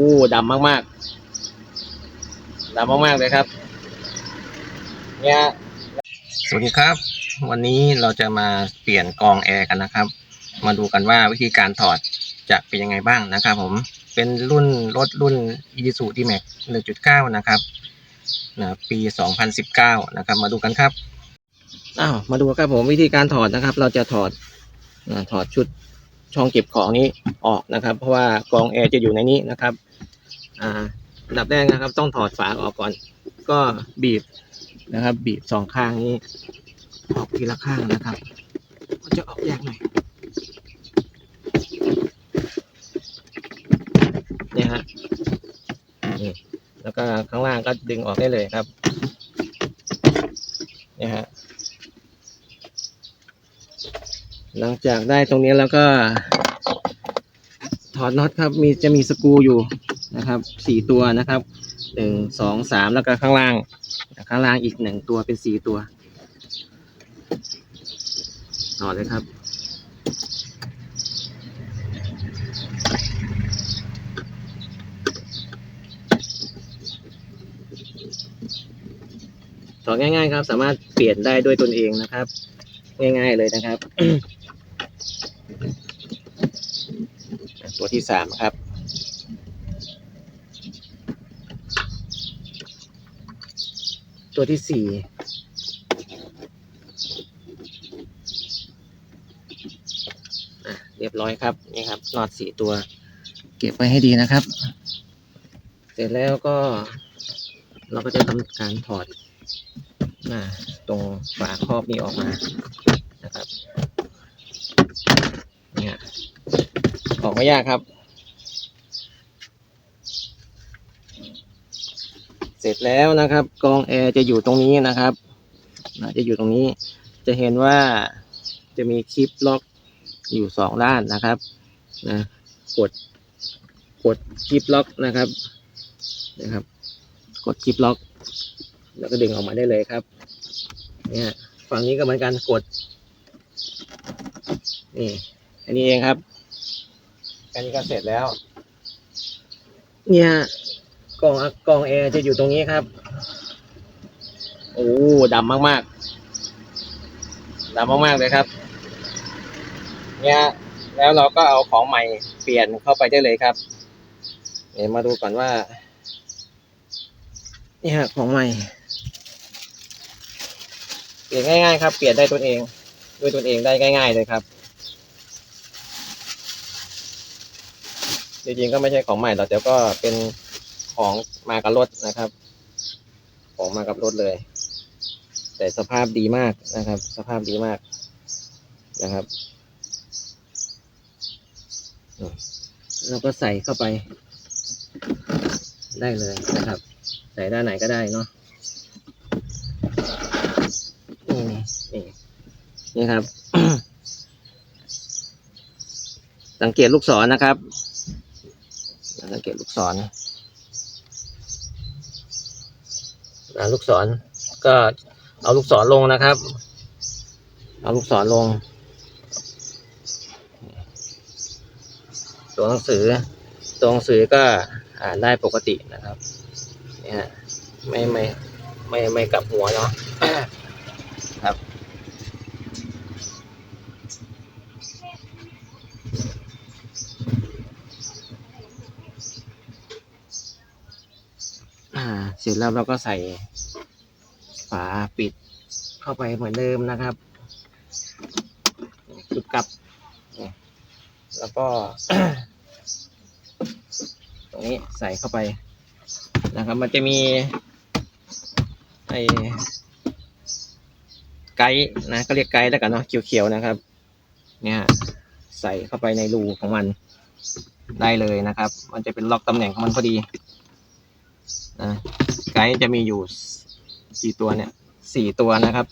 โอ้ดำมากๆดำมากๆเลยครับ เนี่ยสวัสดีครับ วันนี้เราจะมาเปลี่ยนกรองแอร์กันนะครับ มาดูกันว่าวิธีการถอดจะเป็นยังไงบ้างนะครับ ผมเป็นรุ่นรถรุ่น Isuzu D-Max 1.9 นะครับนะปี 2019 นะครับ มาดูกันครับอ้าวมาดูครับผมวิธีการถอดนะครับ เราจะถอดนะถอดชุดช่องเก็บของนี้ออกนะครับ เพราะว่ากรองแอร์จะอยู่ในนี้นะครับ อ่าอันดับแรกนะครับ ต้องถอดฝาออกก่อน ก็บีบนะครับ บีบสองข้างนี้ ออกทีละข้างนะครับ ก็จะออกยากหน่อยเนี่ยฮะนี่แล้วก็ข้างล่างก็ดึงออกได้เลยครับเนี่ยฮะหลังจากได้ตรงนี้แล้วก็ถอดน็อตครับ มีจะมีสกรูอยู่ นะครับสี่ตัวนะครับหนึ่งสองสามแล้วก็ข้างล่าง ข้างล่างอีกหนึ่งตัวเป็นสี่ตัวต่อเลยครับถอง่าย ๆ ครับ สามารถเปลี่ยนได้ด้วยตนเองนะครับ ง่าย ๆ เลยนะครับ ตัวที่สามครับ ตัวที่สี่อะเรียบร้อยครับนี่ครับน็อตสี่ตัว เก็บไว้ให้ดีนะครับ เสร็จแล้วก็ เราก็จะทำการถอดอ่าตรงฝาครอบนี้ออกมานะครับเนี่ยออกไม่ยากครับ เส ร็จแล้วนะครับกองแอร์จะอยู่ตรงนี้นะครับจะอยู่ตรงนี้ จะเห็นว่าจะมีคลิปล็อกอยู่สองด้านนะครับนะกดกดคลิปล็อกนะครับนะครับ กดคลิปล็อก แล้วก็ดึงออกมาได้เลยครับ เนี่ยฝั่งนี้ก็เหมือนกันกดนี่อันนี้เองครับอันนี้ก็เสร็จแล้ว เนี่ย กล่องกล่องแอร์จะอยู่ตรงนี้ครับ โอ้ดำมากๆดำมากๆเลยครับ เนี่ยแล้วเราก็เอาของใหม่เปลี่ยนเข้าไปได้เลยครับเดี๋ยวมาดูก่อนว่านี่ฮะของใหม่ เปลี่ยนง่าย ๆ ครับ เปลี่ยนได้ตนเอง ด้วยตนเองได้ง่าย ๆ เลยครับจริงๆก็ไม่ใช่ของใหม่หรอกแต่ก็เป็น ของมากับรถนะครับ ของมากับรถเลย แต่สภาพดีมากนะครับ สภาพดีมากนะครับอืมแล้วก็ใส่เข้าไป ได้เลยนะครับ ใส่ด้านไหนก็ได้เนาะนี่นี่นี่ครับ สังเกตลูกศรนะครับ สังเกตลูกศรอ่า ลูกศรก็เอาลูกศรลงนะครับ เอาลูกศรลง ตัวหนังสือ ตัวหนังสือก็อ่านได้ปกตินะครับ เนี่ยฮะไม่ไม่ไม่ไม่กลับหัวเนาะ ครับ อ่า เสร็จแล้วเราก็ใส่ฝาปิดเข้าไปเหมือนเดิมนะครับจุดกลับ แล้วก็ ตรงนี้ใส่เข้าไปนะครับ มันจะมีไอ้ไกด์นะก็เรียกไกด์แล้วกันเนาะเขียวๆนะครับ เนี่ยใส่เข้าไปในรูของมันได้เลยนะครับ มันจะเป็นล็อกตำแหน่งของมันพอดี นะไกด์จะมีอยู่กี่ตัวเนี่ยสี่ตัวนะครับ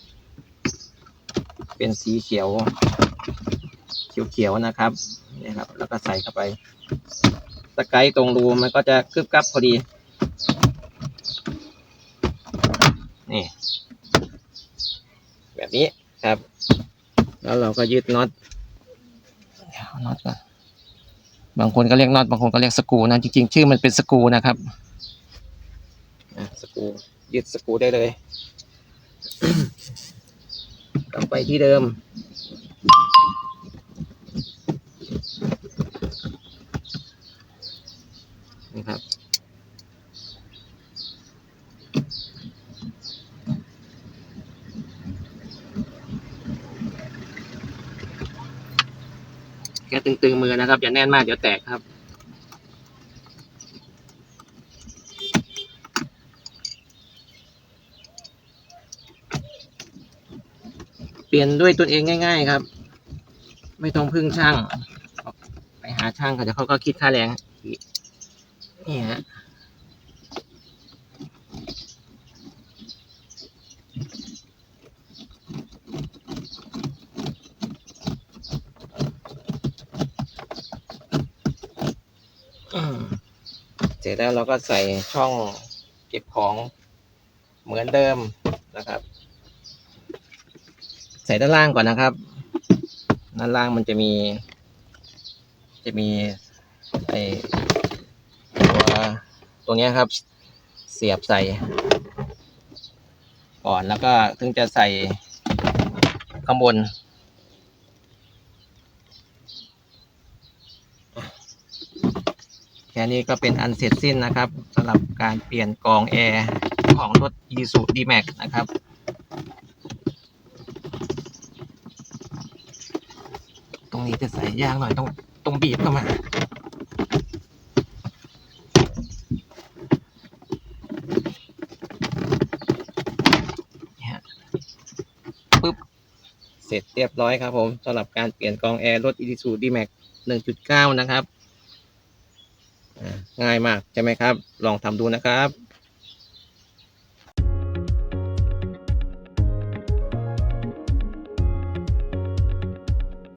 เป็นสีเขียว เขียวๆนะครับนี่ครับ แล้วก็ใส่เข้าไปตะไคร้ตรงรูมันก็จะกึบกับพอดี นี่ แบบนี้ครับ แล้วเราก็ยึดน็อตน็อตก่อนบางคนก็เรียกน็อตบางคนก็เรียกสกูนะจริงๆ ชื่อมันเป็นสกูนะครับ รูยึดสกรูได้เลยกลับไปที่เดิม นี่ครับ แค่ตึงๆมือนะครับ อย่าแน่นมาก เดี๋ยวแตกครับ เปลี่ยนด้วยตนเองง่าย ๆ ครับ ไม่ต้องพึ่งช่าง ไปหาช่างเขาจะเขาก็คิดค่าแรงนี่ฮะเสร็จแล้วเราก็ใส่ช่องเก็บของเหมือนเดิมนะครับ ใส่ด้านล่างก่อนนะครับ ด้านล่างมันจะมี จะมีไอตัวตัวเนี้ครับ เสียบใส่ ก่อนแล้วก็ถึงจะใส่ข้างบนแค่นี้ก็เป็นอันเสร็จสิ้นนะครับสำหรับการเปลี่ยนกองแอร์ของรถ Isuzu D-Max นะครับ รงนี้จะใส่ยางหน่อยต้องต้องบีบเข้ามาฮะปึ๊บ เสร็จเรียบร้อยครับผมสำหรับการเปลี่ยนกองแอร์รถ Isuzu D-Max 1.9 นะครับ ง่ายมากใช่ไหมครับ ลองทำดูนะครับ